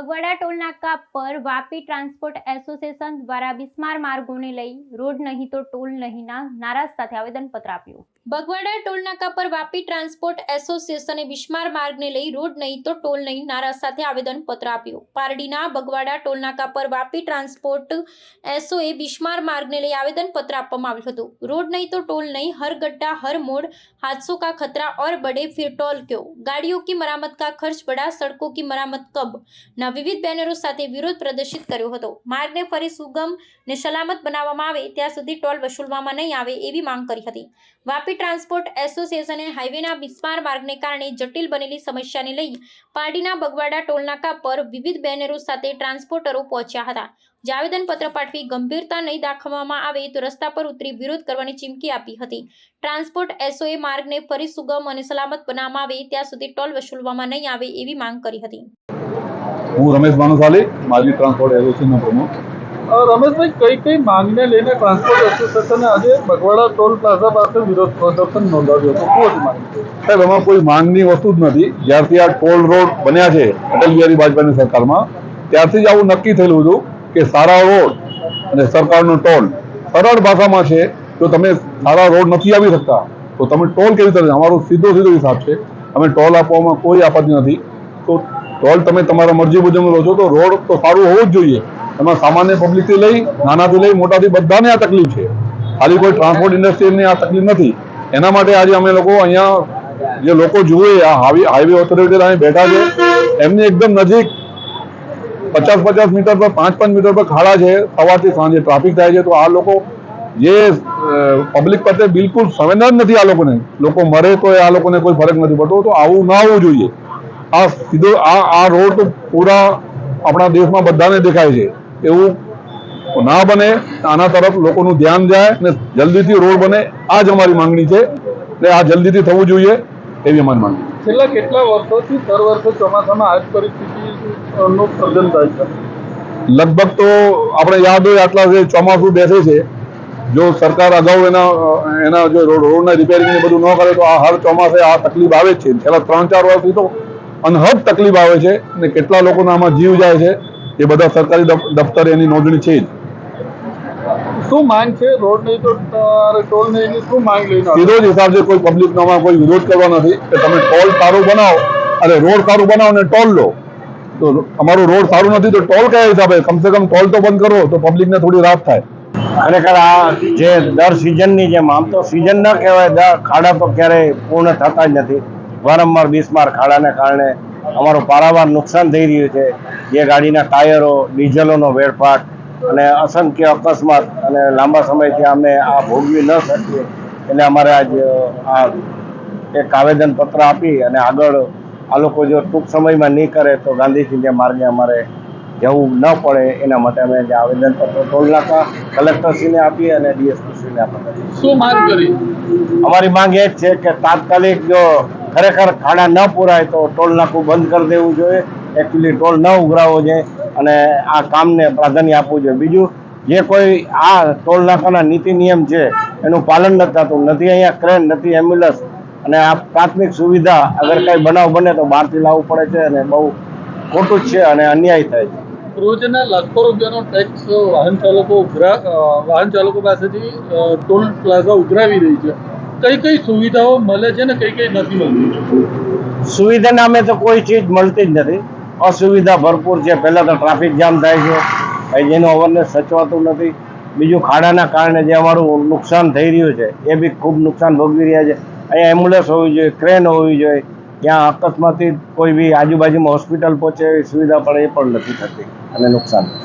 બગવાડા ટોલનાકા પર Vapi transport association દ્વારા બિસ્માર માર્ગોને લઈ રોડ નહીં તો ટોલ નહીંના નારા સાથે આવેદનપત્ર આપ્યું. બગવાડા ટોલનાકા પર વાપી ટ્રાન્સપોર્ટ એસોસિએશને બિસ્માર માર્ગને લઈ રોડ નહીં તો ટોલ નહીં નારા સાથે આવેદનપત્ર આપ્યો. પારડીના બગવાડા ટોલનાકા પર વાપી ટ્રાન્સપોર્ટ એસોએ બિસ્માર માર્ગને લઈ આવેદનપત્ર આપવામાં આવ્યું હતું. રોડ નહીં તો ટોલ નહીં, હર ગड्ढा હર મોડ, હાદસો કા ખતરા ઓર બડે ફિર ટોલ ક્યો? ગાડીઓ કી મરામત કા ખર્ચ બડા, સડકો કી મરામત કબ? ના વિવિધ બેનરો સાથે વિરોધ પ્રદર્શિત કર્યો હતો. માર્ગને ફરી સુગમ ને સલામત બનાવવામાં આવે, ત્યાં સુધી ટોલ વસૂલવામાં નહીં આવે એવી માંગ કરી હતી. વાપી ટ્રાન્સપોર્ટ એસોસિએશને હાઈવેના બિસ્માર માર્ગને કારણે જટિલ બનેલી સમસ્યાને લઈ પારડીના બગવાડા ટોલનાકા પર વિવિધ બેનરો સાથે ટ્રાન્સપોર્ટરો પહોંચ્યા હતા. જાવેદનપત્ર પાઠવી ગંભીરતા નહીં દાખવવામાં આવે તો રસ્તા પર ઉતરી વિરોધ કરવાની ચીમકી આપી હતી. ટ્રાન્સપોર્ટ એસઓએ માર્ગને ફરી સુગમ અને સલામત બનાવવામાં આવે ત્યાં સુધી ટોલ વસૂલવામાં નહીં આવે એવી માંગ કરી હતી. હું રમેશ ભાનુશાલી, માજી ટ્રાન્સપોર્ટ એસોસિએશનનો પ્રમુખ. રમેશભાઈ, કઈ કઈ માંગને લઈને ટ્રાન્સપોર્ટ એસોસિએશને આજે બગવાડા ટોલ પ્લાઝા પાસે વિરોધ પ્રદર્શન નોંધાવ્યું હતું? હતી માંગ? સાહેબ એમાં કોઈ માંગની વસ્તુ જ નથી. જ્યારથી આ ટોલ રોડ બન્યા છે, અટલ બિહારી વાજપેયીની સરકારમાં, ત્યારથી જ આવું નક્કી થયેલું હતું કે સારા રોડ અને સરકારનો ટોલ સરળ ભાષામાં છે. જો તમે સારા રોડ નથી આવી શકતા, તો તમે ટોલ કેવી રીતે, અમારો સીધો સીધો હિસાબ છે. અમે ટોલ આપવામાં કોઈ આપત્તિ નથી. તો ટોલ તમે તમારા મરજી મુજબ લો છો, તો રોડ તો સારું હોવું જ જોઈએ. એમાં સામાન્ય પબ્લિકથી લઈ, નાનાથી લઈ, મોટાથી બધાને આ તકલીફ છે. ખાલી કોઈ ટ્રાન્સપોર્ટ ઇન્ડસ્ટ્રીને આ તકલીફ નથી. એના માટે આજે અમે લોકો અહીંયા જે લોકો જુએ, આ હાઈવે ઓથોરિટી અહીં બેઠા છે, એમની એકદમ નજીક પચાસ પચાસ મીટર પર, પાંચ પાંચ મીટર પર ખાડા છે, સવારથી સાંજે ટ્રાફિક થાય છે. તો આ લોકો જે પબ્લિક પાસે બિલકુલ સંવેદન નથી આ લોકોને. લોકો મરે તો આ લોકોને કોઈ ફરક નથી પડતો. તો આવું ના આવવું જોઈએ. આ સીધો, આ આ રોડ તો પૂરા આપણા દેશમાં બધાને દેખાય છે. એવું ના બને આના તરફ લોકોનું ધ્યાન જાય અને જલ્દીથી રોડ બને આ જ અમારી માંગણી છે. એટલે આ જલ્દીથી થવું જોઈએ એવી અમારી માંગણી છેલ્લા કેટલા વર્ષોથી દર વર્ષે ચોમાસામાં આ જ પરિસ્થિતિનું સર્જન થાય છે? લગભગ તો આપણે યાદ હોય આટલા જે ચોમાસું બેસે છે જો સરકાર અગાઉ એના એના જો રોડ રોડના રિપેરિંગ ને બધું ન કરે તો આ હર ચોમાસે આ તકલીફ આવે જ છે. છેલ્લા ત્રણ ચાર વર્ષથી તો અનહદ તકલીફ આવે છે અને કેટલા લોકોના આમાં જીવ જાય છે. એ બધા સરકારી દફ- દફતરે એની નોંધણી છે જ. શું માંગ છે? રોડ નહીં તો ટોલ નહીં શું માંગ લઈને સીધો જ હિસાબ છે કોઈ પબ્લિકનો આમાં કોઈ વિરોધ કરવા નથી કે તમે ટોલ સારું બનાવો અને રોડ સારું બનાવો અને ટોલ લો. તો અમારું રોડ સારું નથી તો ટોલ કયા હિસાબે? કમસે કમ ટોલ તો બંધ કરો તો પબ્લિકને થોડી રાહત થાય. ખરેખર આ જે દર સિઝનની જેમ આમ તો સિઝન ન કહેવાય ખાડા તો ક્યારેય પૂર્ણ થતા જ નથી. વારંવાર બિસ્માર ખાડાને કારણે અમારું પારાવાર નુકસાન થઈ રહ્યું છે. જે ગાડીના ટાયરો ડીઝલોનો વેડફાટ અને અસંખ્ય અકસ્માત અને લાંબા સમયથી અમે આ ભોગવી ન શકીએ. એટલે અમારે આજ આ એક આવેદન પત્ર આપી અને આગળ આ લોકો જો ટૂંક સમયમાં નહીં કરે તો ગાંધીજી જે માર્ગે અમારે જવું ન પડે. એના માટે અમે જે આવેદનપત્ર ટોલ નાકા કલેક્ટરશ્રીને આપીએ અને ડીએસપીશ્રીને આપીએ. શું માંગ કરી? અમારી માંગ એ જ છે કે તાત્કાલિક જો ખરેખર ખાડા ન પૂરાય તો ટોલ નાકું બંધ કરી દેવું જોઈએ. એકચ્યુઅલી ટોલ ન ઉઘરાવવો જોઈએ અને આ કામને પ્રાધાન્ય આપવું જોઈએ. બીજું, જે કોઈ આ ટોલ નાકાના નીતિ નિયમ છે, એનું પાલન નથી થતું, નથી અહીંયા ક્રેન નથી એમ્બ્યુલન્સ અને આ પ્રાથમિક સુવિધા અગર કંઈ બનાવ બને તો બહારથી લાવવું પડે છે અને બહુ ખોટું જ છે અને અન્યાય થાય છે. રોજના લાખો રૂપિયાનો ટેક્સ વાહન ચાલકો વાહન ચાલકો પાસેથી ટોલ પ્લાઝા ઉઘરાવી રહી છે. કઈ કઈ સુવિધાઓ મળે છે ને કઈ કઈ નથી મળતી? સુવિધા નામે તો કોઈ ચીજ મળતી જ નથી. અસુવિધા ભરપૂર છે. પહેલાં તો ટ્રાફિક જામ થાય છે. જેનું અવેરનેસ સચવાતું નથી. બીજું ખાડાના કારણે જે અમારું નુકસાન થઈ રહ્યું છે, એ બી ખૂબ નુકસાન ભોગવી રહ્યા છે. અહીંયા એમ્બ્યુલન્સ હોવી જોઈએ ક્રેન હોવી જોઈએ. ત્યાં અકસ્માતથી કોઈ બી આજુબાજુમાં હોસ્પિટલ પહોંચે એવી સુવિધા પણ એ પણ નથી થતી. અને નુકસાન.